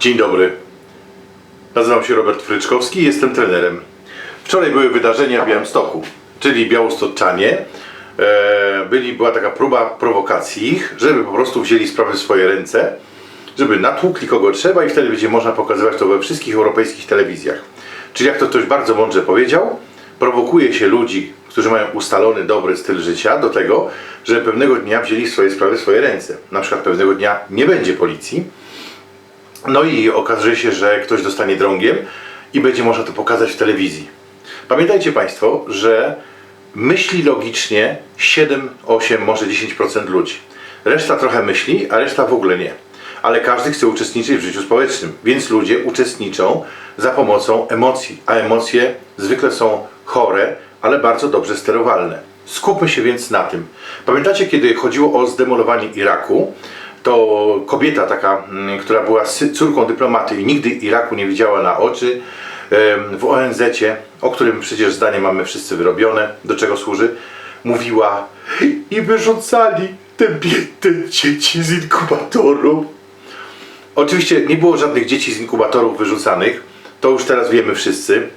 Dzień dobry. Nazywam się Robert Fryczkowski i jestem trenerem. Wczoraj były wydarzenia w Białymstoku, czyli białostoczanie. E, byli, była taka próba prowokacji ich, żeby po prostu wzięli sprawy w swoje ręce, żeby natłukli kogo trzeba i wtedy będzie można pokazywać to we wszystkich europejskich telewizjach. Czyli jak to ktoś bardzo mądrze powiedział, prowokuje się ludzi, którzy mają ustalony dobry styl życia do tego, że pewnego dnia wzięli swoje sprawy w swoje ręce. Na przykład pewnego dnia nie będzie policji, no i okazuje się, że ktoś dostanie drągiem i będzie można to pokazać w telewizji. Pamiętajcie Państwo, że myśli logicznie 7, 8, może 10% ludzi. Reszta trochę myśli, a reszta w ogóle nie. Ale każdy chce uczestniczyć w życiu społecznym, więc ludzie uczestniczą za pomocą emocji, a emocje zwykle są chore, ale bardzo dobrze sterowalne. Skupmy się więc na tym. Pamiętacie, kiedy chodziło o zdemolowanie Iraku, to kobieta taka, mm, która była córką dyplomaty i nigdy Iraku nie widziała na oczy, w ONZ-cie, o którym przecież zdanie mamy wszyscy wyrobione, do czego służy, mówiła i wyrzucali te biedne dzieci z inkubatorów. Oczywiście nie było żadnych dzieci z inkubatorów wyrzucanych, to już teraz wiemy wszyscy,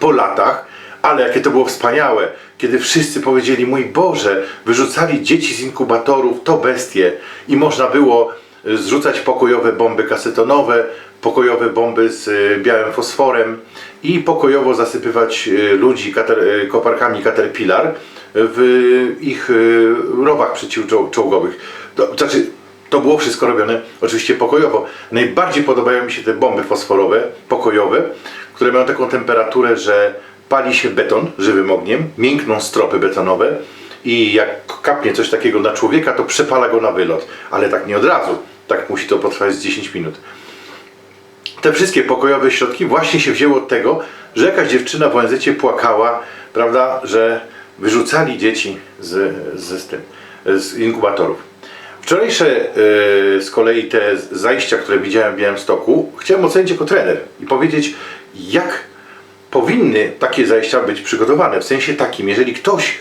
po latach, ale jakie to było wspaniałe, kiedy wszyscy powiedzieli, mój Boże, wyrzucali dzieci z inkubatorów, to bestie i można było y, zrzucać pokojowe bomby kasetonowe, pokojowe bomby z y, białym fosforem i pokojowo zasypywać y, ludzi kater, koparkami Caterpillar w ich rowach przeciwczołgowych. To, znaczy, to było wszystko robione oczywiście pokojowo. Najbardziej podobają mi się te bomby fosforowe, pokojowe, które mają taką temperaturę, że pali się beton żywym ogniem, miękną stropy betonowe i jak kapnie coś takiego na człowieka, to przepala go na wylot. Ale tak nie od razu. Tak musi to potrwać z 10 minut. Te wszystkie pokojowe środki właśnie się wzięły od tego, że jakaś dziewczyna w ONZ płakała, prawda, że wyrzucali dzieci z, z, tym, z inkubatorów. Wczorajsze e, z kolei te zajścia, które widziałem w Białymstoku, chciałem ocenić jako trener i powiedzieć, jak powinny takie zajścia być przygotowane. W sensie takim, jeżeli ktoś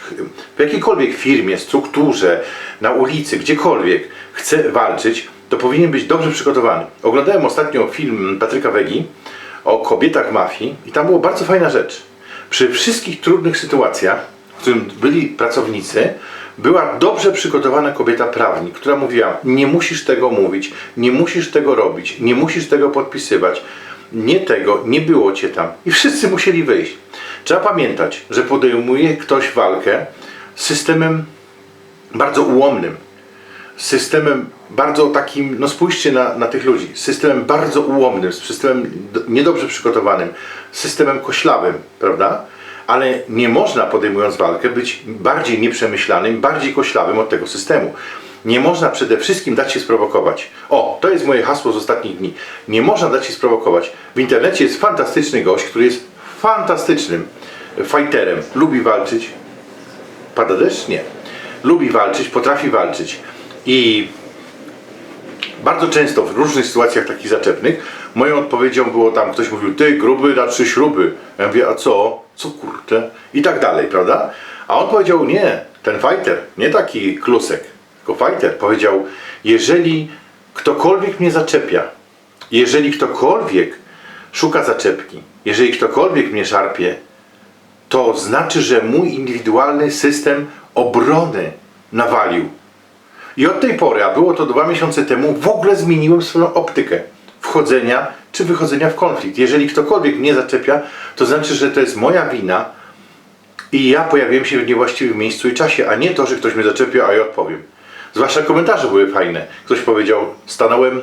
w jakiejkolwiek firmie, strukturze, na ulicy, gdziekolwiek chce walczyć, to powinien być dobrze przygotowany. Oglądałem ostatnio film Patryka Wegi o kobietach mafii i tam była bardzo fajna rzecz. Przy wszystkich trudnych sytuacjach, w którym byli pracownicy, była dobrze przygotowana kobieta prawnik, która mówiła: Nie musisz tego mówić, nie musisz tego robić, nie musisz tego podpisywać. Nie tego, nie było cię tam. I wszyscy musieli wyjść. Trzeba pamiętać, że podejmuje ktoś walkę z systemem bardzo ułomnym, systemem bardzo takim, no spójrzcie na, na tych ludzi, systemem bardzo ułomnym, systemem do- niedobrze przygotowanym, systemem koślawym, prawda? Ale nie można podejmując walkę być bardziej nieprzemyślanym, bardziej koślawym od tego systemu. Nie można przede wszystkim dać się sprowokować. O, to jest moje hasło z ostatnich dni. Nie można dać się sprowokować. W internecie jest fantastyczny gość, który jest fantastycznym fighterem. Lubi walczyć. Pada deszcz? Nie. Lubi walczyć, potrafi walczyć. I bardzo często w różnych sytuacjach takich zaczepnych moją odpowiedzią było tam, ktoś mówił, ty gruby na trzy śruby. Ja mówię, a co? Co kurczę? I tak dalej, prawda? A on powiedział, nie, ten fighter, nie taki klusek, fighter powiedział, jeżeli ktokolwiek mnie zaczepia, jeżeli ktokolwiek szuka zaczepki, jeżeli ktokolwiek mnie szarpie, to znaczy, że mój indywidualny system obrony nawalił. I od tej pory, a było to dwa miesiące temu, w ogóle zmieniłem swoją optykę wchodzenia czy wychodzenia w konflikt. Jeżeli ktokolwiek mnie zaczepia, to znaczy, że to jest moja wina i ja pojawiłem się w niewłaściwym miejscu i czasie, a nie to, że ktoś mnie zaczepił, a ja odpowiem. Zwłaszcza komentarze były fajne. Ktoś powiedział, stanąłem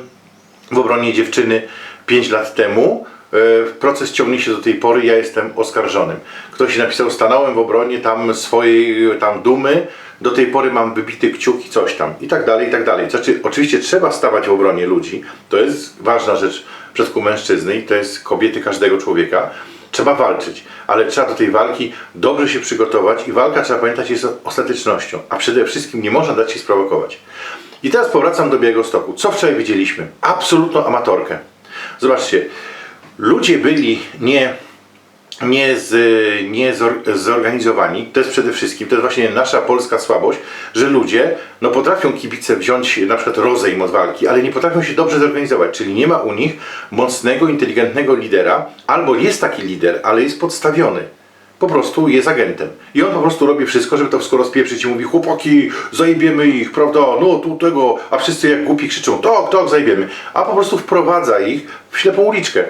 w obronie dziewczyny 5 lat temu, e, proces ciągnie się do tej pory, ja jestem oskarżonym. Ktoś napisał, stanąłem w obronie tam swojej tam dumy, do tej pory mam wybity kciuk i coś tam i tak dalej, i tak dalej. Znaczy, oczywiście trzeba stawać w obronie ludzi, to jest ważna rzecz w przypadku mężczyzny i to jest kobiety każdego człowieka. Trzeba walczyć, ale trzeba do tej walki dobrze się przygotować i walka, trzeba pamiętać, jest ostatecznością, a przede wszystkim nie można dać się sprowokować. I teraz powracam do Białegostoku. Co wczoraj widzieliśmy? Absolutną amatorkę. Zobaczcie, ludzie byli nie nie, z, nie zor- zorganizowani. To jest przede wszystkim, to jest właśnie nasza polska słabość, że ludzie no, potrafią kibice wziąć na przykład rozejm od walki, ale nie potrafią się dobrze zorganizować, czyli nie ma u nich mocnego, inteligentnego lidera, albo jest taki lider, ale jest podstawiony. Po prostu jest agentem. I on po prostu robi wszystko, żeby to wszystko rozpieprzyć i mówi chłopaki, zajebiemy ich, prawda, no tu tego, a wszyscy jak głupi krzyczą, tak, tak, zajebiemy. A po prostu wprowadza ich w ślepą uliczkę.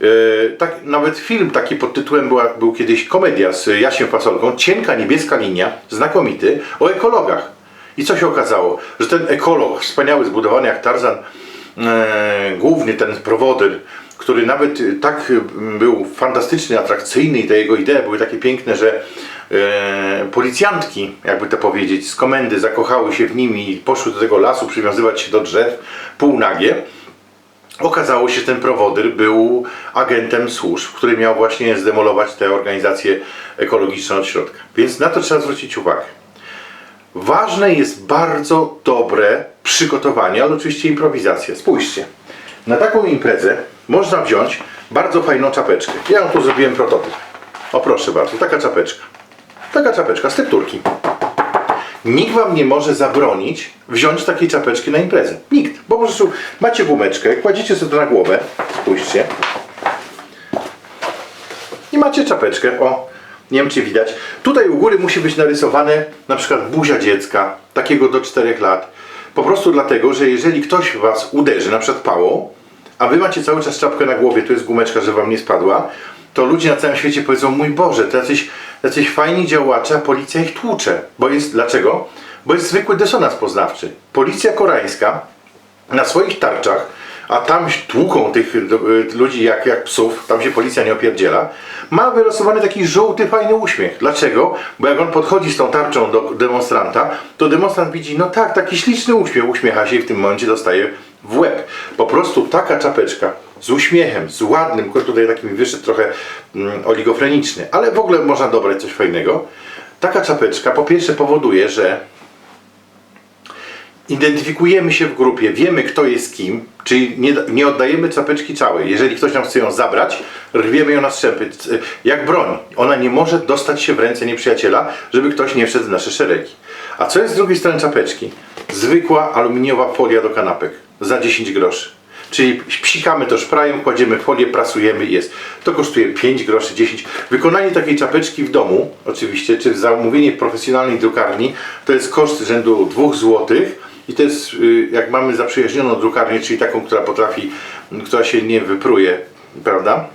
E, tak, nawet film taki pod tytułem była, był kiedyś komedia z Jasiem Fasolką, Cienka niebieska linia, znakomity, o ekologach. I co się okazało? Że ten ekolog, wspaniały, zbudowany jak Tarzan, e, główny ten prowodyr, który nawet tak był fantastyczny, atrakcyjny i te jego idee były takie piękne, że e, policjantki, jakby to powiedzieć, z komendy zakochały się w nim i poszły do tego lasu przywiązywać się do drzew półnagie. Okazało się, że ten prowodyr był agentem służb, który miał właśnie zdemolować te organizacje ekologiczne od środka. Więc na to trzeba zwrócić uwagę. Ważne jest bardzo dobre przygotowanie, ale oczywiście improwizacja. Spójrzcie, na taką imprezę można wziąć bardzo fajną czapeczkę. Ja ją tu zrobiłem prototyp. O proszę bardzo, taka czapeczka. Taka czapeczka z tekturki. Nikt wam nie może zabronić wziąć takiej czapeczki na imprezę. Nikt. Bo po prostu macie gumeczkę, kładziecie sobie to na głowę. Spójrzcie. I macie czapeczkę. O, nie wiem czy widać. Tutaj u góry musi być narysowane na przykład buzia dziecka, takiego do 4 lat. Po prostu dlatego, że jeżeli ktoś was uderzy, na przykład pałą, a wy macie cały czas czapkę na głowie, to jest gumeczka, że wam nie spadła, to ludzie na całym świecie powiedzą, mój Boże, to jacyś, jacyś fajni działacze, a policja ich tłucze. Bo jest, dlaczego? Bo jest zwykły dysonans poznawczy. Policja koreańska na swoich tarczach, a tam tłuką tych y, ludzi jak, jak psów, tam się policja nie opierdziela, ma wyrysowany taki żółty, fajny uśmiech. Dlaczego? Bo jak on podchodzi z tą tarczą do demonstranta, to demonstrant widzi, no tak, taki śliczny uśmiech, uśmiecha się i w tym momencie dostaje w łeb. Po prostu taka czapeczka z uśmiechem, z ładnym, który tutaj taki mi wyszedł trochę mm, oligofreniczny, ale w ogóle można dobrać coś fajnego. Taka czapeczka po pierwsze powoduje, że identyfikujemy się w grupie, wiemy kto jest kim, czyli nie, nie oddajemy czapeczki całej. Jeżeli ktoś nam chce ją zabrać, rwiemy ją na strzępy. Jak broń. Ona nie może dostać się w ręce nieprzyjaciela, żeby ktoś nie wszedł w nasze szeregi. A co jest z drugiej strony czapeczki? Zwykła aluminiowa folia do kanapek za 10 groszy. Czyli psikamy to szprajem, kładziemy folię, prasujemy i jest. To kosztuje 5 groszy, 10. Wykonanie takiej czapeczki w domu, oczywiście, czy zamówienie w profesjonalnej drukarni, to jest koszt rzędu 2 zł. I to jest, y, jak mamy zaprzyjaźnioną drukarnię, czyli taką, która potrafi, która się nie wypruje, prawda?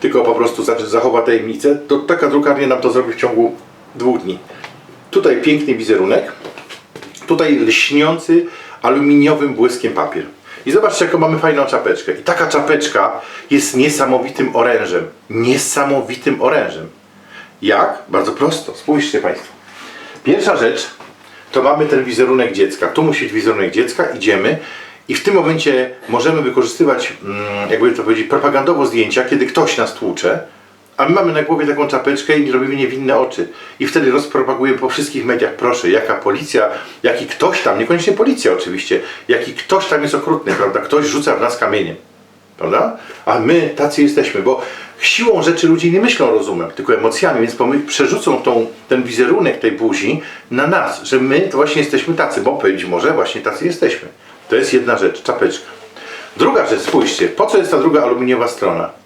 Tylko po prostu za- zachowa tajemnicę, to taka drukarnia nam to zrobi w ciągu dwóch dni. Tutaj piękny wizerunek, tutaj lśniący aluminiowym błyskiem papier. I zobaczcie, jaką mamy fajną czapeczkę. I taka czapeczka jest niesamowitym orężem. Niesamowitym orężem. Jak? Bardzo prosto. Spójrzcie Państwo. Pierwsza rzecz to mamy ten wizerunek dziecka. Tu musi być wizerunek dziecka, idziemy i w tym momencie możemy wykorzystywać, mm, jakby to powiedzieć, propagandowo zdjęcia, kiedy ktoś nas tłucze, a my mamy na głowie taką czapeczkę i robimy niewinne oczy. I wtedy rozpropagujemy po wszystkich mediach, proszę, jaka policja, jaki ktoś tam, niekoniecznie policja oczywiście, jaki ktoś tam jest okrutny, prawda? Ktoś rzuca w nas kamieniem. Prawda? A my tacy jesteśmy, bo siłą rzeczy ludzie nie myślą rozumem, tylko emocjami, więc przerzucą tą, ten wizerunek tej buzi na nas, że my to właśnie jesteśmy tacy, bo być może właśnie tacy jesteśmy. To jest jedna rzecz, czapeczka. Druga rzecz, spójrzcie, po co jest ta druga aluminiowa strona?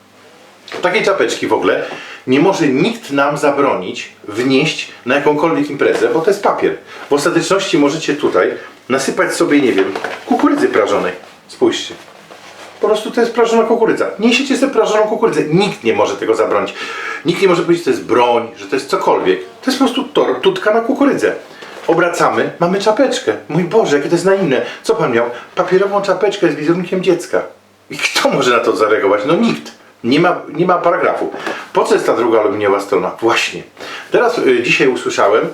Takiej czapeczki w ogóle nie może nikt nam zabronić wnieść na jakąkolwiek imprezę, bo to jest papier. W ostateczności możecie tutaj nasypać sobie, nie wiem, kukurydzy prażonej. Spójrzcie. Po prostu to jest prażona kukurydza. Niesiecie sobie prażoną kukurydzę. Nikt nie może tego zabronić. Nikt nie może powiedzieć, że to jest broń, że to jest cokolwiek. To jest po prostu tor, tutka na kukurydzę. Obracamy, mamy czapeczkę. Mój Boże, jakie to jest naiwne. Co pan miał? Papierową czapeczkę z wizerunkiem dziecka. I kto może na to zareagować? No nikt. Nie ma, nie ma paragrafu. Po co jest ta druga aluminiowa strona? Właśnie. Teraz y, dzisiaj usłyszałem,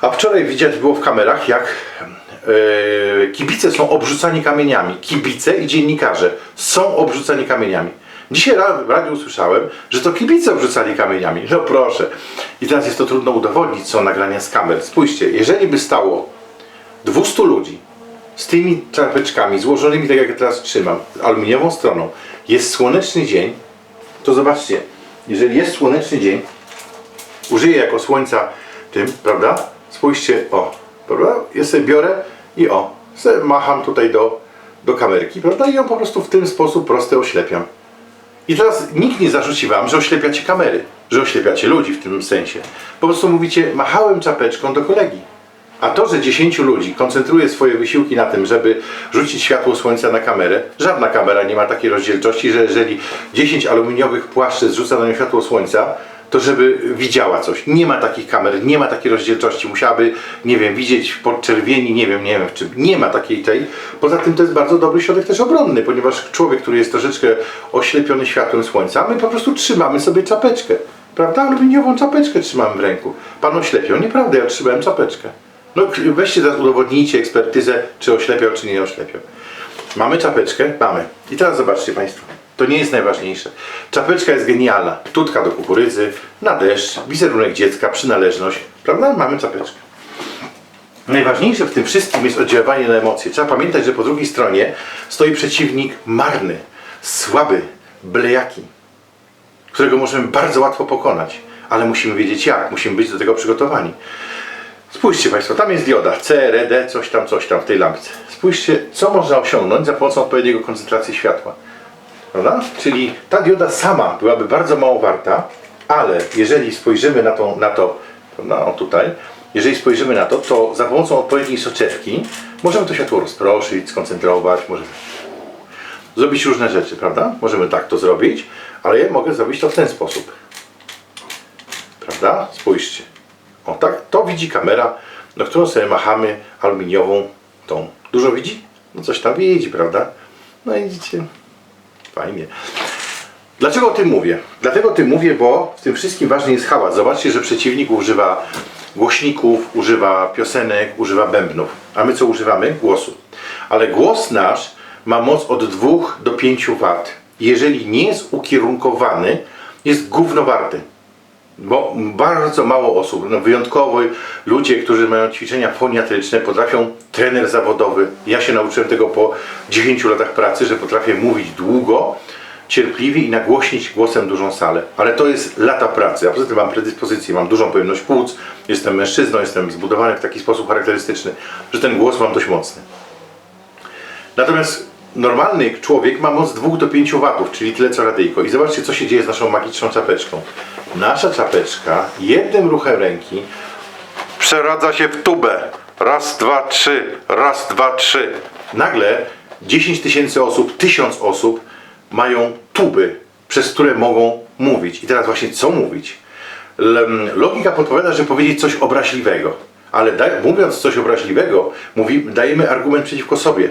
a wczoraj widać było w kamerach, jak e, kibice są obrzucani kamieniami. Kibice i dziennikarze są obrzucani kamieniami. Dzisiaj w radiu usłyszałem, że to kibice obrzucali kamieniami. No proszę. I teraz jest to trudno udowodnić, są nagrania z kamer. Spójrzcie, jeżeli by stało 200 ludzi z tymi czapeczkami złożonymi tak jak teraz trzymam, aluminiową stroną, jest słoneczny dzień, to zobaczcie, jeżeli jest słoneczny dzień, użyję jako słońca tym, prawda? Spójrzcie, o, prawda? Ja sobie biorę i o, sobie macham tutaj do, do kamerki, prawda? I ją po prostu w ten sposób prosty oślepiam. I teraz nikt nie zarzuci wam, że oślepiacie kamery, że oślepiacie ludzi w tym sensie. Po prostu mówicie, machałem czapeczką do kolegi. A to, że 10 ludzi koncentruje swoje wysiłki na tym, żeby rzucić światło słońca na kamerę, żadna kamera nie ma takiej rozdzielczości, że jeżeli 10 aluminiowych płaszczy zrzuca na nią światło słońca, to żeby widziała coś. Nie ma takich kamer, nie ma takiej rozdzielczości. Musiałaby, nie wiem, widzieć w podczerwieni, nie wiem, nie wiem w czym. Nie ma takiej tej. Poza tym to jest bardzo dobry środek też obronny, ponieważ człowiek, który jest troszeczkę oślepiony światłem słońca, my po prostu trzymamy sobie czapeczkę. Prawda? Aluminiową czapeczkę trzymamy w ręku. Pan oślepiał. Nieprawda, ja trzymałem czapeczkę. No weźcie teraz udowodnijcie ekspertyzę, czy oślepiał, czy nie oślepiał. Mamy czapeczkę? Mamy. I teraz zobaczcie Państwo. To nie jest najważniejsze. Czapeczka jest genialna. Tutka do kukurydzy, na deszcz, wizerunek dziecka, przynależność. Prawda? Mamy czapeczkę. Najważniejsze w tym wszystkim jest oddziaływanie na emocje. Trzeba pamiętać, że po drugiej stronie stoi przeciwnik marny, słaby, blejaki, którego możemy bardzo łatwo pokonać, ale musimy wiedzieć jak, musimy być do tego przygotowani. Spójrzcie Państwo, tam jest dioda C, R, D, coś tam, coś tam w tej lampce. Spójrzcie, co można osiągnąć za pomocą odpowiedniego koncentracji światła. Prawda? Czyli ta dioda sama byłaby bardzo mało warta, ale jeżeli spojrzymy na, tą, na to, prawda, o tutaj, jeżeli spojrzymy na to, to za pomocą odpowiedniej soczewki możemy to światło rozproszyć, skoncentrować, możemy zrobić różne rzeczy, prawda? Możemy tak to zrobić, ale ja mogę zrobić to w ten sposób. Prawda? Spójrzcie. O tak, to widzi kamera, na którą sobie machamy aluminiową tą. Dużo widzi? No coś tam widzi, prawda? No i widzicie, fajnie. Dlaczego o tym mówię? Dlatego o tym mówię, bo w tym wszystkim ważny jest hałas. Zobaczcie, że przeciwnik używa głośników, używa piosenek, używa bębnów. A my co używamy? Głosu. Ale głos nasz ma moc od 2 do 5 W. Jeżeli nie jest ukierunkowany, jest gównowarty. Bo bardzo mało osób, no wyjątkowo ludzie, którzy mają ćwiczenia foniatryczne, potrafią, trener zawodowy, ja się nauczyłem tego po 10 latach pracy, że potrafię mówić długo, cierpliwie i nagłośnić głosem dużą salę. Ale to jest lata pracy, a poza tym mam predyspozycję, mam dużą pojemność płuc, jestem mężczyzną, jestem zbudowany w taki sposób charakterystyczny, że ten głos mam dość mocny. Natomiast normalny człowiek ma moc 2 do 5 watów, czyli tyle co radyjko. I zobaczcie, co się dzieje z naszą magiczną czapeczką. Nasza czapeczka jednym ruchem ręki przeradza się w tubę. Raz, dwa, trzy, raz, dwa, trzy. Nagle 10 tysięcy osób, 1000 osób mają tuby, przez które mogą mówić. I teraz właśnie co mówić? Logika podpowiada, że powiedzieć coś obraźliwego. Ale mówiąc coś obraźliwego, mówi, dajemy argument przeciwko sobie.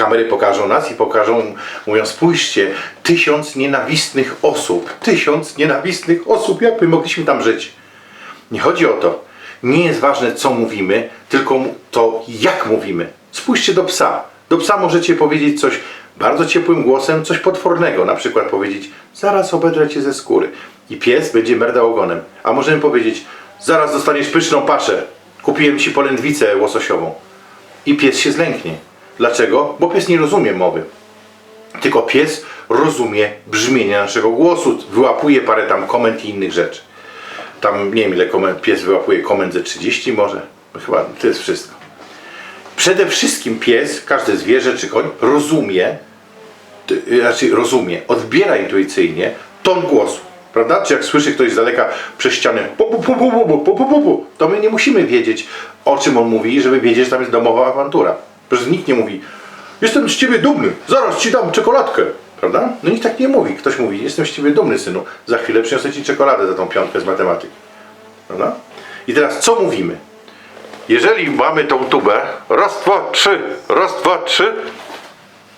Kamery pokażą nas i pokażą, mówią, spójrzcie, tysiąc nienawistnych osób, tysiąc nienawistnych osób, jak my mogliśmy tam żyć? Nie chodzi o to. Nie jest ważne, co mówimy, tylko to, jak mówimy. Spójrzcie do psa. Do psa możecie powiedzieć coś bardzo ciepłym głosem, coś potwornego. Na przykład powiedzieć, zaraz obedrę cię ze skóry. I pies będzie merdał ogonem. A możemy powiedzieć, zaraz dostaniesz pyszną paszę. Kupiłem ci polędwicę łososiową. I pies się zlęknie. Dlaczego? Bo pies nie rozumie mowy. Tylko pies rozumie brzmienie naszego głosu, wyłapuje parę tam komend i innych rzeczy. Tam nie wiem ile komend, pies wyłapuje komend ze 30 może. No Chyba to jest wszystko. Przede wszystkim pies, każde zwierzę czy koń rozumie, znaczy rozumie, odbiera intuicyjnie ton głosu. Prawda? Czy jak słyszy ktoś z daleka przez ścianę pu, pu, pu, pu, pu, pu, pu, to my nie musimy wiedzieć o czym on mówi, żeby wiedzieć, że tam jest domowa awantura. Przecież nikt nie mówi jestem z ciebie dumny, zaraz ci dam czekoladkę. Prawda? No nikt tak nie mówi. Ktoś mówi jestem z ciebie dumny synu, za chwilę przyniosę ci czekoladę za tą piątkę z matematyki. Prawda? I teraz co mówimy? Jeżeli mamy tą tubę, raz, dwa, trzy, raz, dwa, trzy,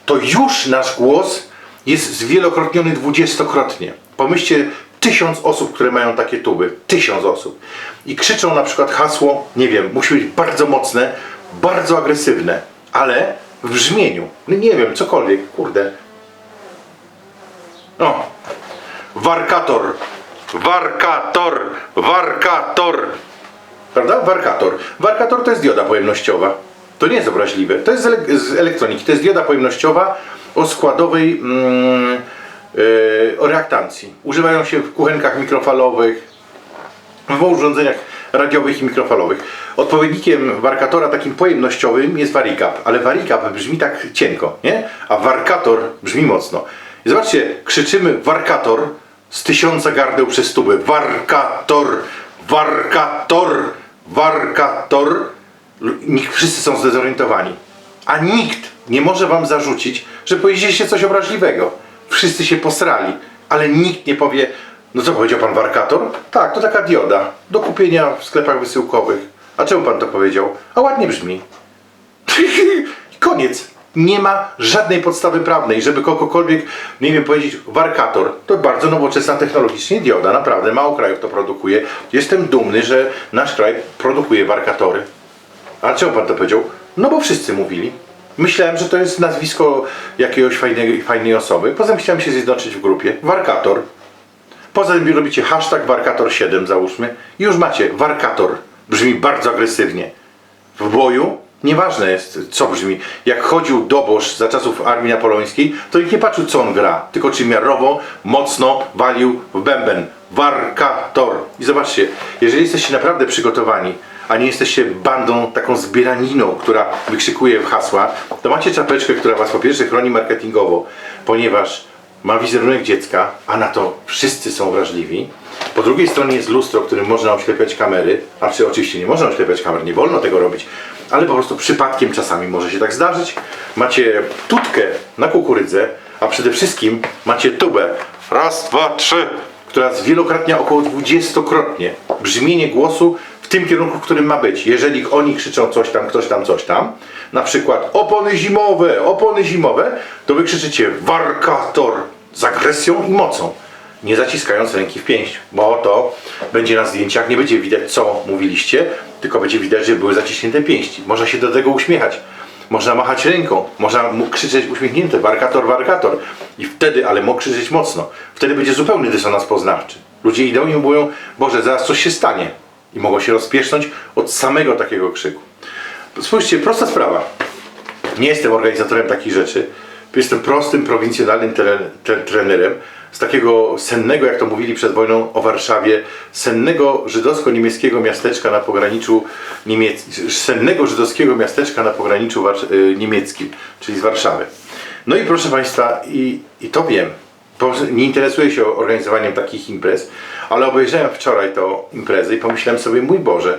to już nasz głos jest zwielokrotniony dwudziestokrotnie. Pomyślcie, tysiąc osób, które mają takie tuby. Tysiąc osób. I krzyczą na przykład hasło, nie wiem, musi być bardzo mocne, bardzo agresywne, ale w brzmieniu. No nie wiem, cokolwiek, kurde. O! Warkator! Warkator! Warkator! Prawda? Warkator. Warkator to jest dioda pojemnościowa. To nie jest obraźliwe. To jest z, elek- z elektroniki. To jest dioda pojemnościowa o składowej mm, o reaktancji. Używają się w kuchenkach mikrofalowych, w urządzeniach radiowych i mikrofalowych. Odpowiednikiem warkatora takim pojemnościowym jest warikap, ale warikap brzmi tak cienko, nie? A warkator brzmi mocno. I zobaczcie, krzyczymy warkator z tysiąca gardeł przez stubę. Warkator, warkator, warkator. Nikt, wszyscy są zdezorientowani. A nikt nie może wam zarzucić, że powiedzieliście coś obraźliwego. Wszyscy się posrali, ale nikt nie powie, no co powiedział pan warkator? Tak, to taka dioda do kupienia w sklepach wysyłkowych. A czemu pan to powiedział? A ładnie brzmi. Koniec. Nie ma żadnej podstawy prawnej, żeby kogokolwiek, nie wiem, powiedzieć warkator. To bardzo nowoczesna technologicznie dioda, naprawdę. Mało krajów to produkuje. Jestem dumny, że nasz kraj produkuje warkatory. A czemu pan to powiedział? No bo wszyscy mówili. Myślałem, że to jest nazwisko jakiegoś fajnej, fajnej osoby. Poza tym chciałem się zjednoczyć w grupie. Warkator. Poza tym robicie hashtag warkator7 załóżmy i już macie warkator. Brzmi bardzo agresywnie. W boju nieważne jest co brzmi. Jak chodził dobosz za czasów armii napoleońskiej, to nikt nie patrzył co on gra, tylko czy miarowo, mocno walił w bęben. Warkator. I zobaczcie, jeżeli jesteście naprawdę przygotowani, a nie jesteście bandą taką zbieraniną, która wykrzykuje hasła, to macie czapeczkę, która was po pierwsze chroni marketingowo, ponieważ ma wizerunek dziecka, a na to wszyscy są wrażliwi. Po drugiej stronie jest lustro, którym można oślepiać kamery, a czy oczywiście nie można oślepiać kamer, nie wolno tego robić, ale po prostu przypadkiem czasami może się tak zdarzyć. Macie tutkę na kukurydzę, a przede wszystkim macie tubę. Raz, dwa, trzy, która zwielokrotnia około dwudziestokrotnie brzmienie głosu tym kierunku, w którym ma być. Jeżeli oni krzyczą coś tam, ktoś tam, coś tam, na przykład opony zimowe, opony zimowe, to wy krzyczycie warkator z agresją i mocą, nie zaciskając ręki w pięść, bo to będzie na zdjęciach, nie będzie widać co mówiliście, tylko będzie widać, że były zaciśnięte pięści. Można się do tego uśmiechać. Można machać ręką, można krzyczeć uśmiechnięte, warkator, warkator. I wtedy, ale mógł krzyczeć mocno. Wtedy będzie zupełny dysonans poznawczy. Ludzie idą i mówią, Boże, zaraz coś się stanie. I mogą się rozpiesznąć od samego takiego krzyku. Spójrzcie, prosta sprawa. Nie jestem organizatorem takich rzeczy. Jestem prostym, prowincjonalnym tre- tre- trenerem z takiego sennego, jak to mówili przed wojną o Warszawie, sennego żydowsko-niemieckiego miasteczka na pograniczu niemieckim, sennego żydowskiego miasteczka na pograniczu y, niemieckim, czyli z Warszawy. No i proszę Państwa, i, i to wiem. Nie interesuję się organizowaniem takich imprez, ale obejrzałem wczoraj to imprezę i pomyślałem sobie, mój Boże,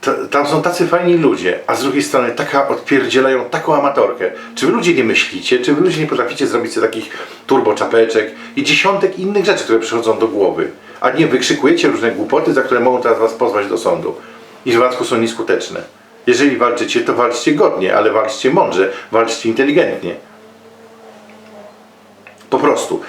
ta- tam są tacy fajni ludzie, a z drugiej strony taka odpierdzielają taką amatorkę. Czy wy ludzie nie myślicie, czy wy ludzie nie potraficie zrobić sobie takich turbo czapeczek i dziesiątek innych rzeczy, które przychodzą do głowy, a nie wykrzykujecie różne głupoty, za które mogą teraz was pozwać do sądu i w dodatku są nieskuteczne. Jeżeli walczycie, to walczcie godnie, ale walczcie mądrze, walczcie inteligentnie. Po prostu.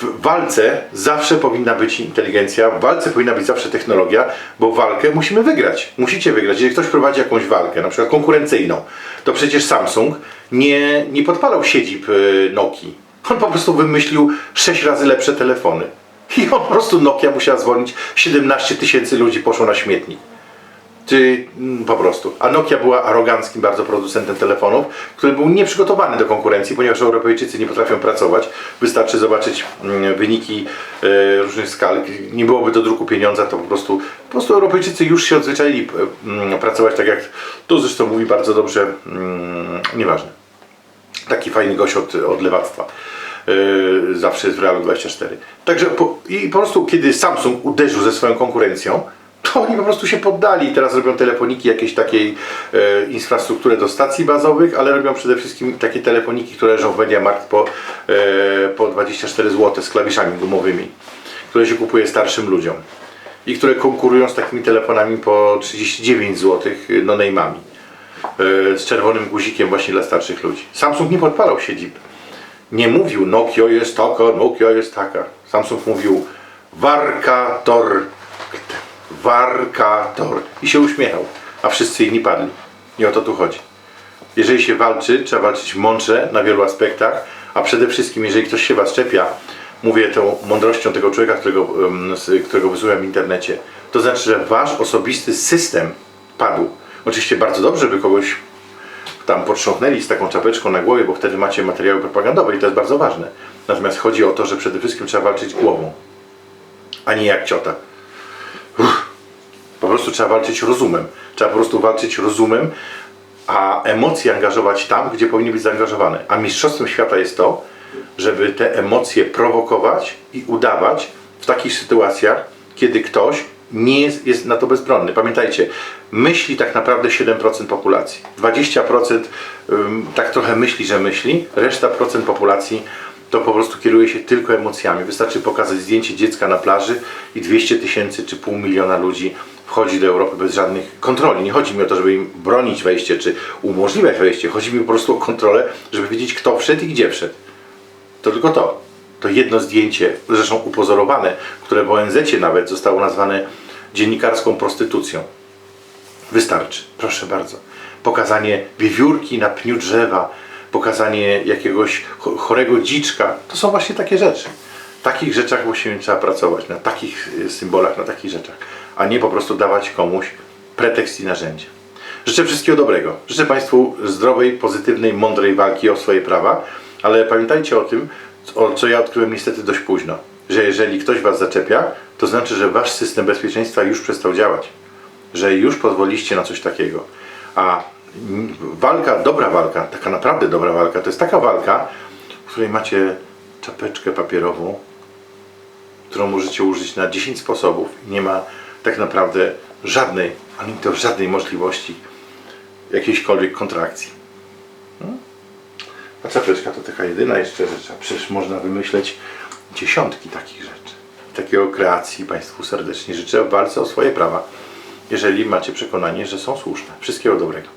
W walce zawsze powinna być inteligencja, w walce powinna być zawsze technologia, bo walkę musimy wygrać. Musicie wygrać. Jeżeli ktoś prowadzi jakąś walkę, na przykład konkurencyjną, to przecież Samsung nie, nie podpalał siedzib y, Nokii. On po prostu wymyślił 6 razy lepsze telefony. I on po prostu Nokia musiała zwolnić, 17 tysięcy ludzi poszło na śmietnik. Czy mm, po prostu. A Nokia była aroganckim bardzo producentem telefonów, który był nieprzygotowany do konkurencji, ponieważ Europejczycy nie potrafią pracować. Wystarczy zobaczyć mm, wyniki e, różnych skal. Nie byłoby do druku pieniądza, to po prostu, po prostu Europejczycy już się odzwyczaili mm, pracować tak jak to zresztą mówi bardzo dobrze, nieważne. Taki fajny gość od, od lewactwa. Yy, zawsze jest w Realu 24. Także po, i po prostu kiedy Samsung uderzył ze swoją konkurencją, to oni po prostu się poddali. Teraz robią telefoniki jakiejś takiej e, infrastrukturę do stacji bazowych, ale robią przede wszystkim takie telefoniki, które leżą w MediaMarkt po, e, po 24 zł z klawiszami gumowymi, które się kupuje starszym ludziom i które konkurują z takimi telefonami po 39 zł no name'ami e, z czerwonym guzikiem właśnie dla starszych ludzi. Samsung nie podpalał siedzib. Nie mówił Nokia jest taka, Nokia jest taka. Samsung mówił Warkator. Warkator. I się uśmiechał. A wszyscy inni padli. Nie o to tu chodzi. Jeżeli się walczy, trzeba walczyć mądrze na wielu aspektach, a przede wszystkim, jeżeli ktoś się was czepia, mówię tą mądrością tego człowieka, którego, którego w internecie, to znaczy, że wasz osobisty system padł. Oczywiście bardzo dobrze, żeby kogoś tam potrząchnęli z taką czapeczką na głowie, bo wtedy macie materiały propagandowe i to jest bardzo ważne. Natomiast chodzi o to, że przede wszystkim trzeba walczyć głową, a nie jak ciota. Prostu trzeba walczyć rozumem. Trzeba po prostu walczyć rozumem, a emocje angażować tam, gdzie powinny być zaangażowane. A mistrzostwem świata jest to, żeby te emocje prowokować i udawać w takich sytuacjach, kiedy ktoś nie jest, jest na to bezbronny. Pamiętajcie, myśli tak naprawdę 7% populacji. 20% ym, tak trochę myśli, że myśli, reszta procent populacji to po prostu kieruje się tylko emocjami. Wystarczy pokazać zdjęcie dziecka na plaży i 200 tysięcy czy pół miliona ludzi wchodzi do Europy bez żadnych kontroli. Nie chodzi mi o to, żeby im bronić wejście czy umożliwiać wejście. Chodzi mi po prostu o kontrolę, żeby wiedzieć kto wszedł i gdzie wszedł. To tylko to. To jedno zdjęcie, zresztą upozorowane, które w ONZ nawet zostało nazwane dziennikarską prostytucją. Wystarczy, proszę bardzo. Pokazanie wiewiórki na pniu drzewa, pokazanie jakiegoś cho- chorego dziczka, to są właśnie takie rzeczy. W takich rzeczach musimy trzeba pracować, na takich y, symbolach, na takich rzeczach, a nie po prostu dawać komuś pretekst i narzędzie. Życzę wszystkiego dobrego. Życzę Państwu zdrowej, pozytywnej, mądrej walki o swoje prawa, ale pamiętajcie o tym, co ja odkryłem niestety dość późno, że jeżeli ktoś Was zaczepia, to znaczy, że Wasz system bezpieczeństwa już przestał działać że już pozwoliście na coś takiego. A walka, dobra walka, taka naprawdę dobra walka, to jest taka walka, w której macie czapeczkę papierową, którą możecie użyć na 10 sposobów i nie ma tak naprawdę żadnej, ani to żadnej możliwości jakiejśkolwiek kontrakcji. Hmm? A czapeczka to taka jedyna jeszcze rzecz, a przecież można wymyśleć dziesiątki takich rzeczy. Takiego kreacji Państwu serdecznie życzę w walce o swoje prawa jeżeli macie przekonanie, że są słuszne. Wszystkiego dobrego.